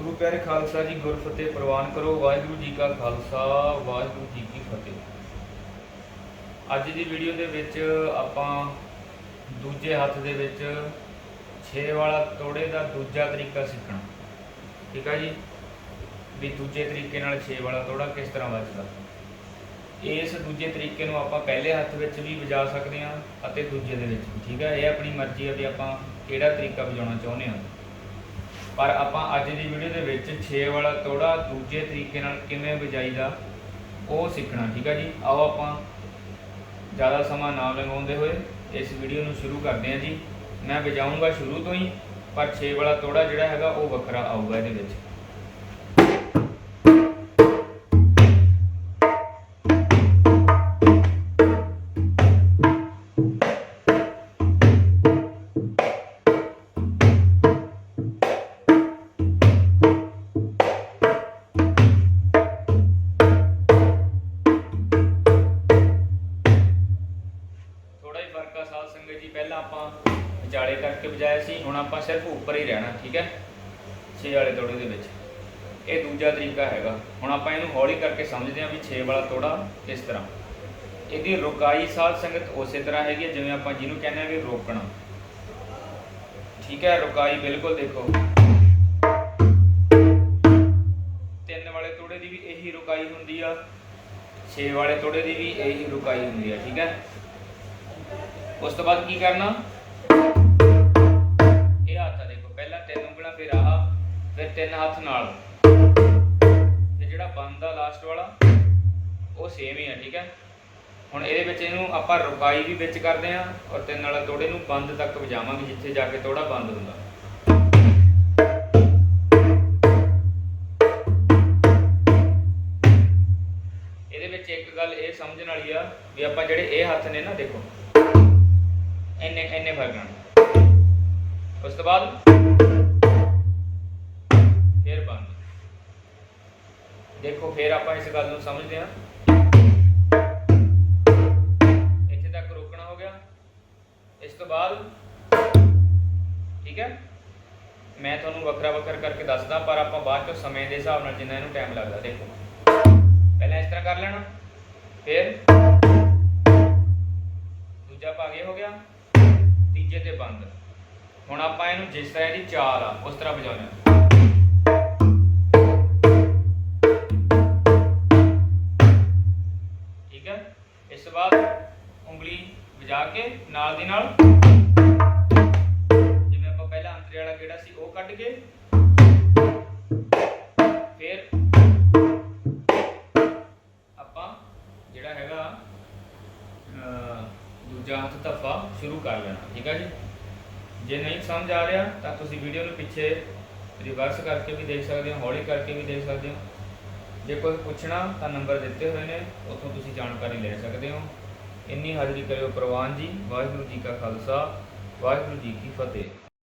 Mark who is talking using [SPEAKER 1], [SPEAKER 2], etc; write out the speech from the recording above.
[SPEAKER 1] ਗੁਰੂ ਪਿਆਰੇ ਖਾਲਸਾ ਜੀ ਗੁਰਫਤਿਹ ਪ੍ਰਵਾਨ ਕਰੋ। ਵਾਹਿਗੁਰੂ ਜੀ ਕਾ ਖਾਲਸਾ, ਵਾਹਿਗੁਰੂ ਜੀ ਕੀ ਫਤਿਹ। ਅੱਜ ਦੀ ਵੀਡੀਓ ਦੇ ਵਿੱਚ ਆਪਾਂ ਦੂਜੇ ਹੱਥ ਦੇ ਵਿੱਚ 6 ਵਾਲਾ ਤੋੜੇ ਦਾ ਦੂਜਾ ਤਰੀਕਾ ਸਿੱਖਣਾ। ਠੀਕ ਆ ਜੀ? ਵੀ ਦੂਜੇ ਤਰੀਕੇ ਨਾਲ 6 ਵਾਲਾ ਤੋੜਾ ਕਿਸ ਤਰ੍ਹਾਂ ਵੱਜਦਾ। ਇਸ ਦੂਜੇ ਤਰੀਕੇ ਨੂੰ ਆਪਾਂ ਪਹਿਲੇ ਹੱਥ ਵਿੱਚ ਵੀ ਵਜਾ ਸਕਦੇ ਹਾਂ ਅਤੇ ਦੂਜੇ ਦੇ ਵਿੱਚ ਵੀ। ਠੀਕ ਹੈ ਇਹ ਆਪਣੀ ਮਰਜ਼ੀ ਹੈ ਵੀ ਆਪਾਂ ਕਿਹੜਾ ਤਰੀਕਾ ਵਜਾਉਣਾ ਚਾਹੁੰਦੇ ਹਾਂ। ਪਰ ਆਪਾਂ ਅੱਜ ਦੀ ਵੀਡੀਓ ਦੇ ਵਿੱਚ 6 ਵਾਲਾ ਤੋੜਾ ਦੂਜੇ ਤਰੀਕੇ ਨਾਲ ਕਿਵੇਂ ਵਜਾਈਦਾ ਉਹ ਸਿੱਖਣਾ, ਠੀਕ ਆ ਜੀ? ਆਓ ਆਪਾਂ ਜ਼ਿਆਦਾ ਸਮਾਂ ਨਾ ਲਗਾਉਂਦੇ ਹੋਏ ਇਸ ਵੀਡੀਓ ਨੂੰ ਸ਼ੁਰੂ ਕਰਦੇ ਹਾਂ ਜੀ। ਮੈਂ ਵਜਾਊਂਗਾ ਸ਼ੁਰੂ ਤੋਂ ਹੀ, ਪਰ 6 ਵਾਲਾ ਤੋੜਾ ਜਿਹੜਾ ਹੈਗਾ ਉਹ ਵੱਖਰਾ ਆਊਗਾ ਇਹਦੇ ਵਿੱਚ। ਜਾਲੇ ਕਰਕੇ ਵਜਾਇਆ ਸੀ, ਹੁਣ ਆਪਾਂ ਸਿਰਫ ਉੱਪਰ ਹੀ ਰਹਿਣਾ, ਠੀਕ ਹੈ? ਛੇ ਵਾਲੇ ਤੋੜੇ ਦੇ ਵਿੱਚ। ਇਹ ਦੂਜਾ ਤਰੀਕਾ ਹੈਗਾ। ਹੁਣ ਆਪਾਂ ਇਹਨੂੰ ਹੌਲੀ ਕਰਕੇ ਸਮਝਦੇ ਹਾਂ ਵੀ 6 ਵਾਲਾ ਤੋੜਾ ਕਿਸ ਤਰ੍ਹਾਂ। ਇਹਦੀ ਰੁਕਾਈ ਸਾਧ ਸੰਗਤ ਉਸੇ ਤਰ੍ਹਾਂ ਹੈਗੀ ਜਿਵੇਂ ਆਪਾਂ ਜਿਹਨੂੰ ਕਹਿੰਦੇ ਆ ਵੀ ਰੋਕਣਾ। ਠੀਕ ਹੈ, ਰੁਕਾਈ ਬਿਲਕੁਲ ਦੇਖੋ। ਤਿੰਨ ਵਾਲੇ ਤੋੜੇ ਦੀ ਵੀ ਇਹੀ ਰੁਕਾਈ ਹੁੰਦੀ ਆ 6 ਵਾਲੇ ਤੋੜੇ ਦੀ ਵੀ ਇਹੀ ਰੁਕਾਈ ਹੁੰਦੀ ਆ, ਠੀਕ ਹੈ? ਉਸ ਤੋਂ ਬਾਅਦ ਕੀ ਕਰਨਾ? ਫਿਰ ਆਹ ਫਿਰ ਤਿੰਨ ਹੱਥ ਨਾਲ। ਤੇ ਜਿਹੜਾ ਬੰਦ ਲਾਸਟ ਵਾਲਾ, ਉਹ ਸੇਮ ਹੀ ਆ, ਠੀਕ ਹੈ? ਹੁਣ ਇਹਦੇ ਵਿੱਚ ਇਹਨੂੰ ਆਪਾਂ ਰੁਕਾਈ ਵੀ ਵਿੱਚ ਕਰਦੇ ਆ ਔਰ ਤਿੰਨ ਵਾਲਾ ਤੋੜੇ ਨੂੰ ਬੰਦ ਤੱਕ ਵਜਾਵਾਂਗੇ, ਜਿੱਥੇ ਜਾ ਕੇ ਤੋੜਾ ਬੰਦ ਹੁੰਦਾ। ਇਹਦੇ ਵਿੱਚ ਇੱਕ ਗੱਲ ਇਹ ਸਮਝਣ ਵਾਲੀ ਆ ਵੀ ਆਪਾਂ ਜਿਹੜੇ ਇਹ ਹੱਥ ਨੇ ਨਾ, ਦੇਖੋ। ਇੰਨੇ ਇੰਨੇ ਫ਼ਰਕ ਨਾਲ ਉਸ ਤੋਂ ਬਾਅਦ ਦੇਖੋ, ਫਿਰ ਆਪਾਂ ਇਸ ਗੱਲ ਨੂੰ ਸਮਝਦੇ ਹਾਂ। ਇੱਥੇ ਤੱਕ ਰੋਕਣਾ ਹੋ ਗਿਆ। ਇਸ ਤੋਂ ਬਾਅਦ, ਠੀਕ ਹੈ? ਮੈਂ ਤੁਹਾਨੂੰ ਵੱਖਰਾ ਵੱਖਰਾ ਕਰਕੇ ਦੱਸਦਾ, ਪਰ ਆਪਾਂ ਬਾਅਦ ਚੋਂ ਸਮੇਂ ਦੇ ਹਿਸਾਬ ਨਾਲ ਜਿੰਨਾ ਇਹਨੂੰ ਟਾਈਮ ਲੱਗਦਾ, ਦੇਖੋ। ਪਹਿਲਾਂ ਇਸ ਤਰ੍ਹਾਂ ਕਰ ਲੈਣਾ, ਫਿਰ ਦੂਜਾ ਭਾਗ ਇਹ ਹੋ ਗਿਆ, ਤੀਜੇ ਤੇ ਬੰਦ। ਹੁਣ ਆਪਾਂ ਇਹਨੂੰ ਜਿਸ ਤਰ੍ਹਾਂ ਇਹਦੀ ਚਾਲ ਆ, ਉਸ ਤਰ੍ਹਾਂ ਵਜਾਉਣਾ। ਜਾ ਕੇ ਨਾਲ ਦੀ ਨਾਲ ਜਿਵੇਂ ਆਪਾਂ ਪਹਿਲਾਂ ਅੰਤਰੇ ਵਾਲਾ ਕਿਹੜਾ ਸੀ, ਉਹ ਕੱਢ ਕੇ ਫਿਰ ਆਪਾਂ ਜਿਹੜਾ ਹੈਗਾ ਦੂਜਾ ਹੱਥ ਧੱਫਾ ਸ਼ੁਰੂ ਕਰ ਲੈਣਾ, ਠੀਕ ਹੈ ਜੀ? ਜੇ ਨਹੀਂ ਸਮਝ ਆ ਰਿਹਾ, ਤਾਂ ਤੁਸੀਂ ਵੀਡੀਓ ਨੂੰ ਪਿੱਛੇ ਰਿਵਰਸ ਕਰਕੇ ਵੀ ਦੇਖ ਸਕਦੇ ਹੋ, ਹੌਲੀ ਕਰਕੇ ਵੀ ਦੇਖ ਸਕਦੇ ਹੋ। ਜੇ ਕੋਈ ਪੁੱਛਣਾ, ਤਾਂ ਨੰਬਰ ਦਿੱਤੇ ਹੋਏ ਨੇ, ਉੱਥੋਂ ਤੁਸੀਂ ਜਾਣਕਾਰੀ ਲੈ ਸਕਦੇ ਹੋ। ਇੰਨੀ ਹਾਜ਼ਰੀ ਕਰਿਓ ਪ੍ਰਵਾਨ ਜੀ ਵਾਹਿਗੁਰੂ ਜੀ ਕਾ ਖਾਲਸਾ ਵਾਹਿਗੁਰੂ ਜੀ ਕੀ ਫਤਿਹ।